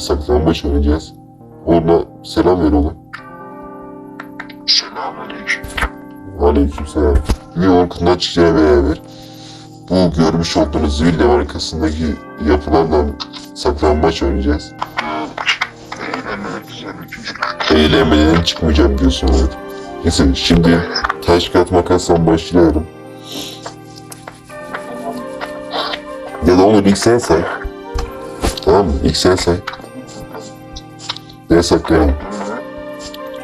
saklambaç oynayacağız. Ona selam ver oğlum. Selamünaleyküm. Aleykümselam. Bir Orkun'dan çıkacağına beraber bu görmüş olduğunuz villa arkasındaki yapılardan saklambaç oynayacağız. Eğlenmeden çıkmayacağım diyorsun evet. Neyse şimdi taş kağıt makasla başlayalım. Ya da onu ilk sen say. Tamam mı? İlk sen say. Saklayalım?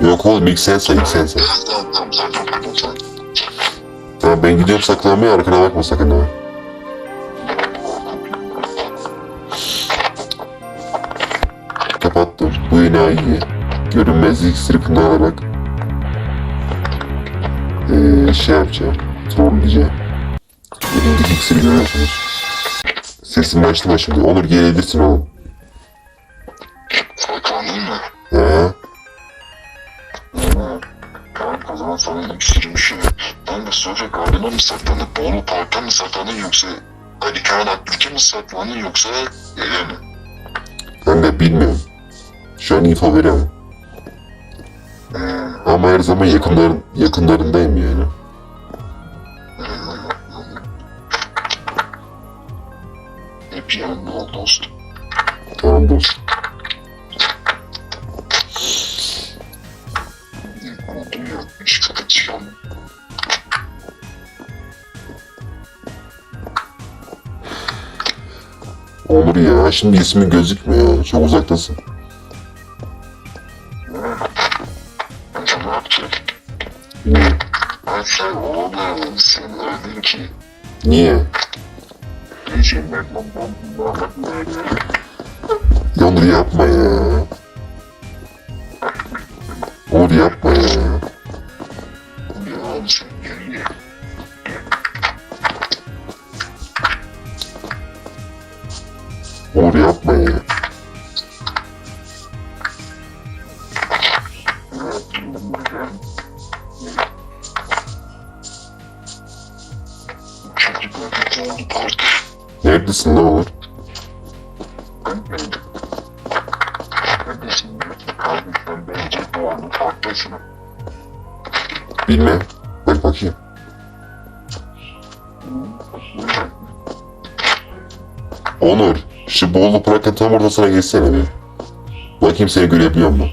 Yok oğlum ilk sen say, ilk sen say. Tamam ben gidiyorum saklanmaya arkana bakma sakın ha. Kapattım. Bu enayiyi görünmezlik iksiri kullanarak eee şey yapacağım. Trolleyeceğim. Elimdeki iksiri görüyorsunuz. Sesim başlama şimdi. Onur gelebilirsin oğlum. Garden'a mı saklandın? Bolu Park'a mı saklandın yoksa Ali Kağan Aklık'a mı saklandın yoksa eve mi? Ben de bilmiyorum. Şu an info veremem. Ee, Ama her zaman yakınların, yakınlarındayım yani. hep yanında ol dostum. Tamam dostum. Onur ya şimdi ismin gözükmüyor. Çok uzaktasın. Ne. Ben sen öldün ki. Niye? Ben Onur yapma ya. Onur yapma ya. Neredesin anı parktasın. Bilmem. Bak bakayım. Onur. Şu Bolu Park'ın tam ortasına geçsene bir. Bakayım seni görebiliyor mu?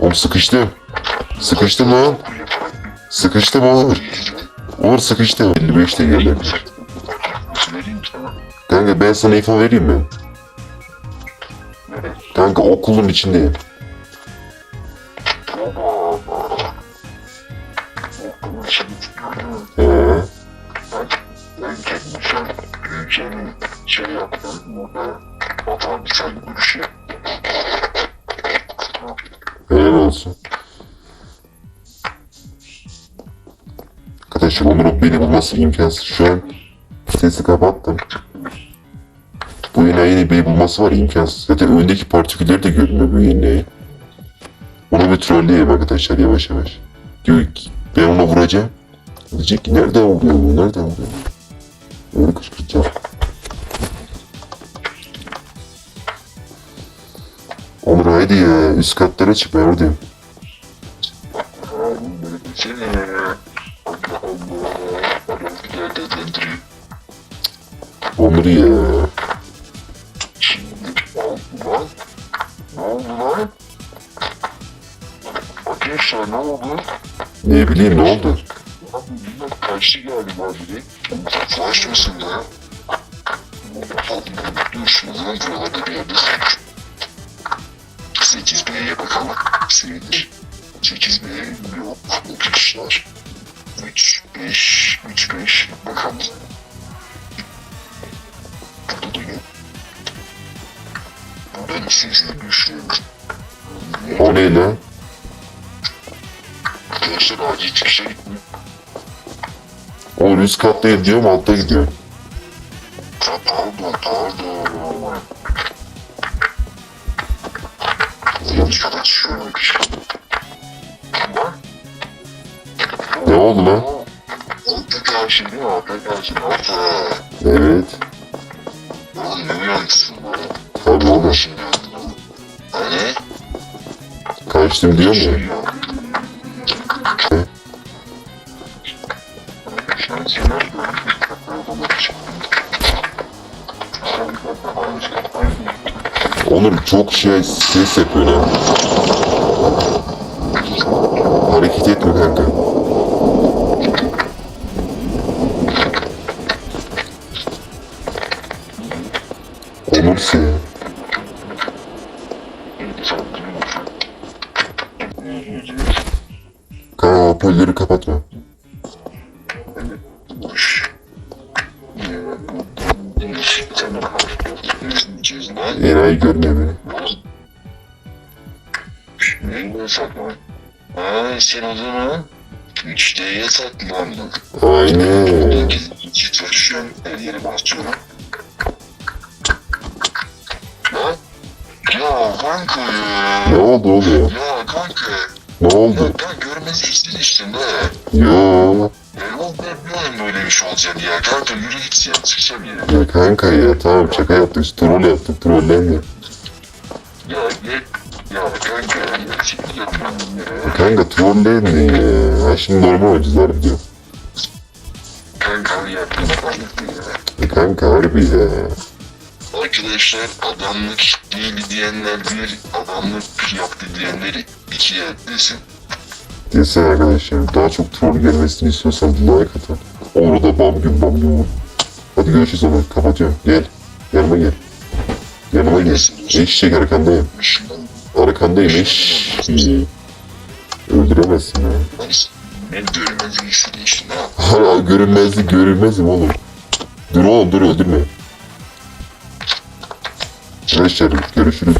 Oğlum sıkıştım. Sıkıştım lan. Sıkıştım Onur. Onur sıkıştım. 55'te geldi. Kanka ben sana info vereyim mi? Kanka okulun içindeyim. Ee, Büyüyeceğimi şey yaptım. Burada bir saygı görüşü helal olsun. Arkadaşlar Onur'un beni bulması imkansız. Şu an sesi kapattım. Bu yine beni bulması var imkansız. Zaten öndeki partiküller de görünüyor bu yine. Onu bir trolleyeyim arkadaşlar yavaş yavaş. Diyor ki ben ona vuracağım. Diyecek ki nereden vuruyor bu nereden vuruyor? Öyle kışkırtacağım. Onur haydi ya üst katlara çık ben oradayım. Onur ya. Ne oldu lan? Arkadaşlar ne oldu? Ne bileyim ne oldu? Kaçtı galiba biri. Flash mısın ya? Dur şunu lan buralarda bir yerde. 8B'ye bakalım. Sevilir. 8B yok. Bakışlar. 3, 5, 3, 5. Bakalım. Burada da yok. Ben sizi düşünüyorum. O ne lan? Arkadaşlar acil çıkışa gitmiyor. Onur üst kattayım diyorum altta gidiyor. Ha, Pardon, pardon. Yanlış kadar düşüyorum. Tamam. Ne oldu lan? Değil mi? Evet. Oğlum ne uyanmışsın bu? Tabii oğlum. Hani? Kaçtım diyor mu? Onur çok şey ses yapıyor ya. Hareket etme kanka. Onur sen. Kanka hoparlörü kapatma. Enayi görmüyor beni. Neyle saklan? Aa sen o zaman 3D'ye saklandın. Aynen. İki taşıyan her yere basıyorum. Lan? Ya kanka ya. Ne oldu oğlum? Ya kanka. Ne Ya oldu? ben görmezi istedin işte ne? Yo. Biliyorum böyle bir şey olacağını ya. Kanka yürü git ya. Çıkacağım ya. Ya kanka ya tamam şaka yaptık. Troll yaptık. Trollenme. Ya ne? Ya kanka ya. Çıkacağım ben ya. Kanka trollenme ya. Ha şimdi normal olacağız harbi diyor. Kanka ya. Kanka ya. E kanka harbi ya. Arkadaşlar adamlık değil diyenler bir, adamlık yaptı diyenleri ikiye desin. Desin arkadaşlar daha çok troll gelmesini istiyorsan like atın. Onu da bam gün bam gün vur. Hadi görüşürüz o zaman kapatıyorum. Gel. Yanıma gel. Yanıma gel. Eşek arkandayım. Arkandayım eşek. Öldüremezsin ya. Ben görmezlik istedi işte? Hala görünmezlik görünmezim oğlum. Dur oğlum dur öldürme. Arkadaşlar görüşürüz.